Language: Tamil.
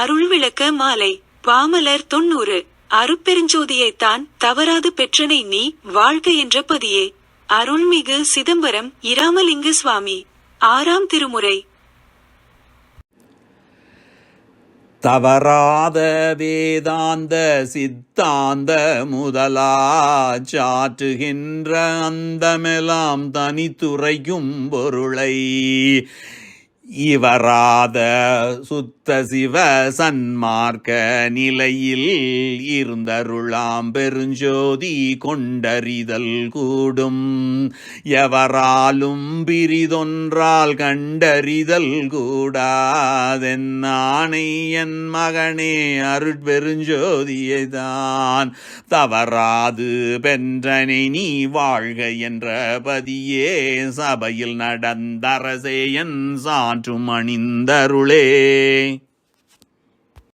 அருள் விளக்க மாலை. பாமலர் தொண்ணூறு அருப்பெருஞ்சோதியைத்தான் தவறாது பெற்றனை நீ வாழ்க என்ற பதியே. அருள்மிகு சிதம்பரம் இராமலிங்க சுவாமி. ஆறாம் திருமுறை. தவறாத வேதாந்த சித்தாந்த முதலா சாற்றுகின்ற அந்தமெல்லாம் தனித்துறையும் பொருளை. இவராத சுத்த சிவ சன்மார்க்க நிலையில் இருந்தருளாம் பெருஞ்சோதி கொண்டறிதல் கூடும். எவராலும் பிரிதொன்றால் கண்டறிதல் கூடாதென்னானை என் மகனே அருட்பெருஞ்சோதியை தான் தவறாது பென்றனை நீ வாழ்க என்ற பதியே சபையில் நடந்தரசே என் மாற்றும் அணிந்தருளே.